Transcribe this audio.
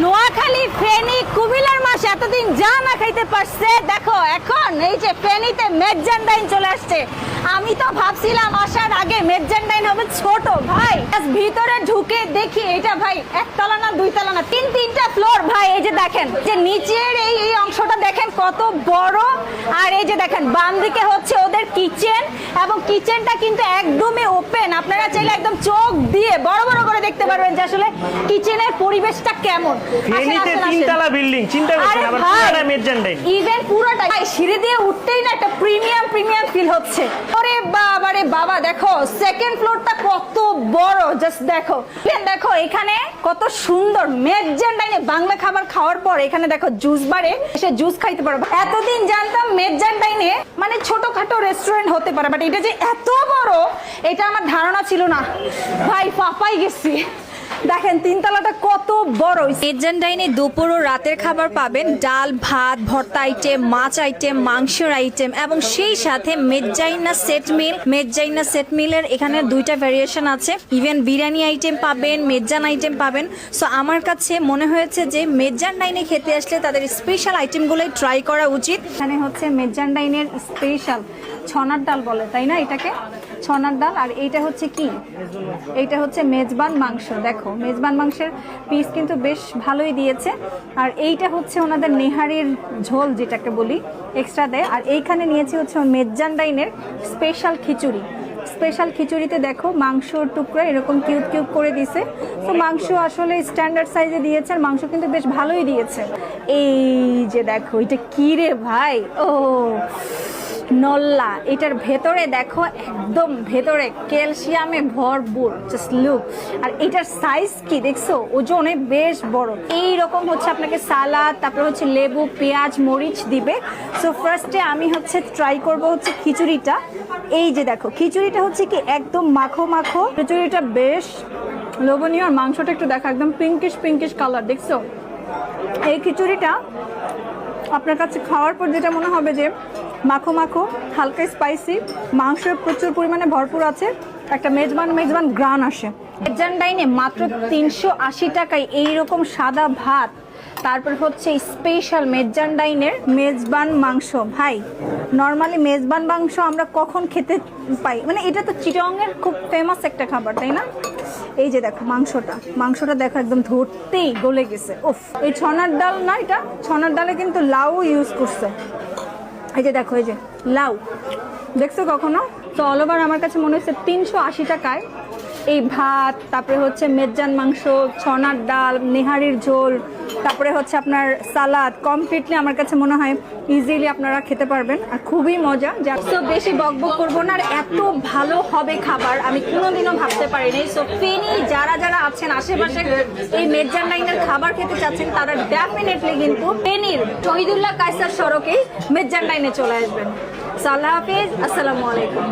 নোয়াখালী ফেনী কুমিল্লার মাস এতদিন যা না খাইতে পারছে, দেখো, এখন এই যে ফেনীতে মেজান্ডাইন চলে আসছে। আমি তো ভাবছিলাম আসার আগে মেজান্ডাইন হবে ছোট, ভাই। ভিতরে ঢুকে দেখি এটা, ভাই, একতলা না দুইতলা না, তিন, তিনটা ফ্লোর, ভাই, এই যে দেখেন, যে নিচের এই এই অংশটা দেখেন কত বড়, আর এই যে দেখেন, বাম দিকে হচ্ছে ওদের কিচেন এবং কিচেনটা কিন্তু একদমই ওপেন আপনারা চাইলে একদম চোখ দিয়ে বড় দেখতে পারবেন যে আসলে কিচেনের পরিবেশটা কেমন। ফেনীতে তিনতলা বিল্ডিং চিন্তা করছেন আবার পুরাটা মেরজান্ডাইন ইভেন পুরোটা সিঁড়ি দিয়ে উঠতেই না একটা প্রিমিয়াম প্রিমিয়াম ফিল হচ্ছে। ওরে বাবা রে বাবা দেখো সেকেন্ড ফ্লোরটা কত বড় জাস্ট দেখো। দেখো এখানে কত সুন্দর মেজান্ডাইনে বাংলা খাবার খাওয়ার পর এখানে দেখো জুস বারে সে জুস খাইতে পারব এতদিন জানতাম মেজান্ডাইনে মানে ছোটখাটো রেস্টুরেন্ট হতে পারে বাট এটা যে এত বড়, এটা আমার ধারণা ছিল না। ভাই, পাপাই গেছি। দেখেন তিনতলাটা কত বড়। এজেন্ডাইনে দুপুর ও রাতের খাবার পাবেন। ডাল ভাত ভর্তা আইটেম মাছ আইটেম মাংসের আইটেম এবং সেই সাথে মেজ্জাইনা সেট মিল মেজ্জাইনা সেট মিলের এখানে দুইটা ভ্যারিয়েশন আছে। ইভেন বিরিয়ানি আইটেম পাবেন মেজ্জান আইটেম পাবেন। সো আমার কাছে মনে হয়েছে যে মেজ্জান ডাইনে খেতে আসলে তাদের স্পেশাল আইটেমগুলোই ট্রাই করা উচিত। এখানে হচ্ছে মেজান্ডাইনের স্পেশাল ছনার ডাল বলে, তাই না এটাকে? ছনার ডাল, আর এইটা হচ্ছে কি? এইটা হচ্ছে মেজবান মাংস, দেখো। মেজবান মাংসের পিস কিন্তু বেশ ভালোই দিয়েছে। আর এইটা হচ্ছে ওনাদের নেহারির ঝোল, যেটাকে বলি এক্সট্রা দেয়। আর এইখানে নিয়েছি হচ্ছে মেজান্ডাইনের স্পেশাল খিচুড়ি। স্পেশাল খিচুড়িতে দেখো মাংসর টুকরো, এরকম কিউব কিউব করে দিছে। তো মাংস আসলে স্ট্যান্ডার্ড সাইজে দিয়েছে আর মাংস কিন্তু বেশ ভালোই দিয়েছে। এই যে দেখো, এটা কি রে ভাই? ও, নল্লা, এটার ভেতরে দেখো, একদম ভেতরে ক্যালসিয়ামে ভরপুর জাস্ট লুক আর এটার সাইজ কি দেখছ? ওজনে বেশ বড়। এই রকম হচ্ছে আপনাকে সালাদ, তারপরে হচ্ছে লেবু, পেঁয়াজ, মরিচ দিবে। সো ফার্স্টে আমি হচ্ছে ট্রাই করব হচ্ছে খিচুড়িটা। এই যে দেখো খিচুড়িটা হচ্ছে কি একদম মাখো মাখো। খিচুড়িটা বেশ লোভনীয় আর মাংসটা একটু দেখা একদম পিঙ্কিশ পিঙ্কিশ কালার দেখছ? এই খিচুড়িটা আপনার কাছে খাওয়ার পর যেটা মনে হবে যে মাখো মাখো, হালকা স্পাইসি মাংস প্রচুর পরিমাণে ভরপুর আছে, একটা মেজবান মেজবান গ্রান আসে। মেজান ডাইনে মাত্র তিনশো আশি টাকায় এইরকম সাদা ভাত তারপর হচ্ছে স্পেশাল মেজান ডাইনের মেজবান মাংস। ভাই নর্মালি মেজবান মাংস আমরা কখন খেতে পাই? মানে এটা তো চিটংয়ের খুব ফেমাস একটা খাবার, তাই না? এই যে দেখো মাংসটা। মাংসটা দেখো একদম ধরতেই গলে গেছে। উফ, এই ছনার ডাল না এটা? ছনার ডালে কিন্তু লাউ ইউজ করছে। এই যে দেখো, এই যে লাউ। দেখছ কখনো? তো অল ওভার আমার কাছে মনে হচ্ছে তিনশো আশি টাকায় এই ভাত, তারপরে হচ্ছে মেজান মাংস, ছনার ডাল, নেহারির ঝোল তারপরে হচ্ছে আপনার সালাদ কমপ্লিটলি আমার কাছে মনে হয় ইজিলি আপনারা খেতে পারবেন আর খুবই মজা। যা তো বেশি বক বক করব না আর এত ভালো হবে খাবার আমি কোনোদিনও ভাবতে পারিনি। সো ফেনি যারা যারা আছেন, আশেপাশে এই মেজান লাইনের খাবার খেতে চাচ্ছেন, তারা ডেফিনেটলি কিন্তু ফেনির শহীদুল্লাহ কায়সার সড়কেই মেজান লাইনে চলে আসবেন। সাল্লাহ হাফিজ, আসসালামু আলাইকুম।